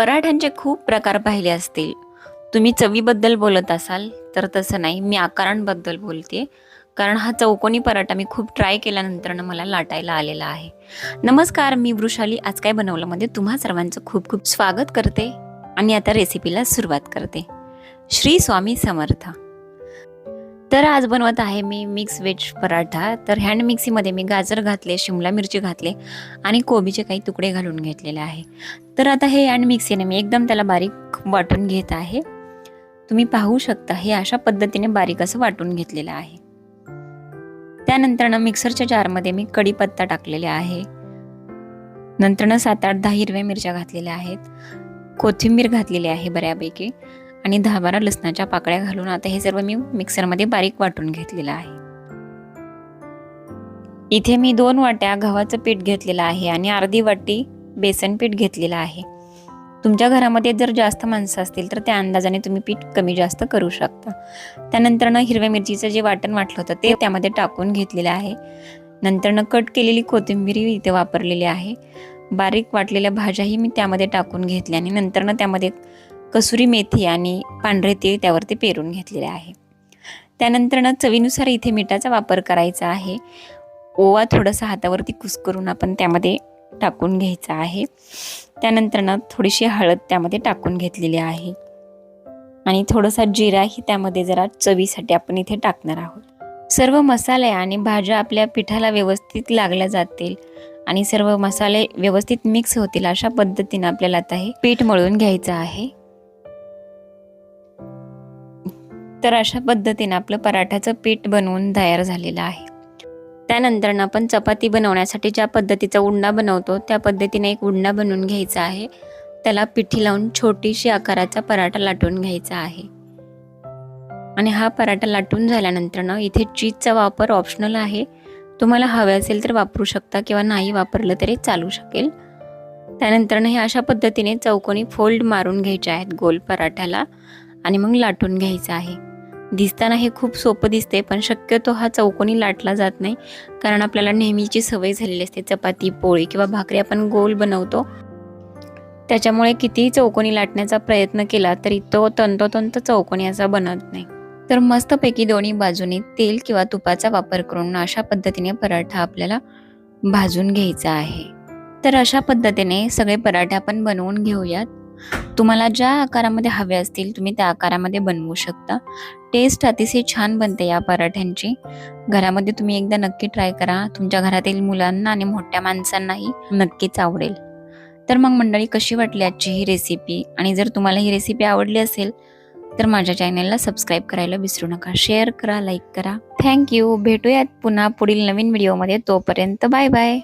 पराठ्यांचे खूप प्रकार पाहिले असतील. तुम्ही चवीबद्दल बोलत असाल तर तसं नाही. मी आकारांबद्दल बोलते. कारण हा चौकोनी पराठा मी खूप ट्राय केल्यानंतर मला लाटायला आलेला आहे. नमस्कार मी वृषाली. आज काय बनवलं मध्ये तुम्हा सर्वांचं खूप खूप स्वागत करते. आणि आता रेसिपीला सुरुवात करते. श्री स्वामी समर्थ. तर आज बनवत आहे मी मिक्स वेज पराठा. तर हँड मिक्सीमध्ये मी गाजर घातले शिमला मिरची घातले आणि कोबीचे काही तुकडे घालून घेतलेले आहे. तर आता हे हँड मिक्सीने मी एकदम त्याला बारीक वाटून घेत आहे. तुम्ही पाहू शकता हे अशा पद्धतीने बारीक असं वाटून घेतलेलं आहे. त्यानंतरनं मिक्सरच्या जारमध्ये मी कढीपत्ता टाकलेला आहे. नंतर सात आठ दहा हिरव्या मिरच्या घातलेल्या आहेत. कोथिंबीर घातलेली आहे बऱ्यापैकी. आणि दहा बारा लसणाच्या पाकळ्या घालून आता हे सर्व मी मिक्सरमध्ये बारीक वाटून घेतलेलं आहे. इथे मी दोन वाट्या गव्हाचं पीठ घेतलेलं आहे आणि अर्धी वाटी बेसन पीठ घेतलेलं आहे. तुमच्या घरामध्ये जर जास्त माणसं असतील तर त्या अंदाजाने तुम्ही पीठ कमी जास्त करू शकता. त्यानंतर ना हिरव्या मिरचीचं जे वाटण वाटलं होतं ते त्यामध्ये टाकून घेतलेलं आहे. नंतर न कट केलेली कोथिंबीर इथे वापरलेली आहे. बारीक वाटलेल्या भाज्याही मी त्यामध्ये टाकून घेतल्या आणि नंतर ना त्यामध्ये कसुरी मेथी आणि पांढरे तीळ त्यावरती पेरून घेतलेले आहे. त्यानंतरनं चवीनुसार इथे मिठाचा वापर करायचा आहे. ओवा थोडासा हातावरती कुस्करून आपण त्यामध्ये टाकून घ्यायचा आहे. त्यानंतरनं थोडीशी हळद त्यामध्ये टाकून घेतलेली आहे. आणि थोडासा जिराही त्यामध्ये जरा चवीसाठी आपण इथे टाकणार आहोत. सर्व मसाले आणि भाज्या आपल्या पिठाला व्यवस्थित लागल्या जातील आणि सर्व मसाले व्यवस्थित मिक्स होतील अशा पद्धतीने आपल्याला आता हे पीठ मळून घ्यायचं आहे. तर अशा पद्धतीनं आपलं पराठ्याचं पीठ बनवून तयार झालेलं आहे. त्यानंतर आपण चपाती बनवण्यासाठी ज्या पद्धतीचा उंडा बनवतो त्या पद्धतीने एक उंडा बनवून घ्यायचा आहे. त्याला पिठी लावून छोटीशी आकाराचा पराठा लाटून घ्यायचा आहे. आणि हा पराठा लाटून झाल्यानंतर ना इथे चीजचा वापर ऑप्शनल आहे. तुम्हाला हवे असेल तर वापरू शकता किंवा नाही वापरलं तरी चालू शकेल. त्यानंतर हे अशा पद्धतीने चौकोनी फोल्ड मारून घ्यायचे आहेत गोल पराठ्याला आणि मग लाटून घ्यायचं आहे. दिसताना हे खूप सोपं दिसते पण शक्यतो हा चौकोनी लाटला जात नाही. कारण आपल्याला नेहमीची सवय झालेली असते चपाती पोळी किंवा भाकरी आपण गोल बनवतो. त्याच्यामुळे कितीही चौकोनी लाटण्याचा प्रयत्न केला तरी तो तंतोतंत चौकोनी असा बनत नाही. तर मस्तपैकी दोन्ही बाजूने तेल किंवा तुपाचा वापर करून अशा पद्धतीने पराठा आपल्याला भाजून घ्यायचा आहे. तर अशा पद्धतीने सगळे पराठे आपण बनवून घेऊयात. तुम्हाला ज्या आकारामध्ये हवे असतील तुम्ही त्या आकारामध्ये बनवू शकता. टेस्ट अतिशय छान बनते या पराठ्यांची. घरामध्ये तुम्ही एकदा नक्की ट्राय करा. तुमच्या घरातील मुलांना आणि मोठ्या माणसांनाही नक्कीच आवडेल. तर मग मंडळी कशी वाटली आजची ही रेसिपी आणि जर तुम्हाला ही रेसिपी आवडली असेल तर माझ्या चॅनलला सबस्क्राईब करायला विसरू नका. शेअर करा लाईक करा. थँक्यू भेटूयात पुन्हा पुढील नवीन व्हिडिओमध्ये तोपर्यंत बाय बाय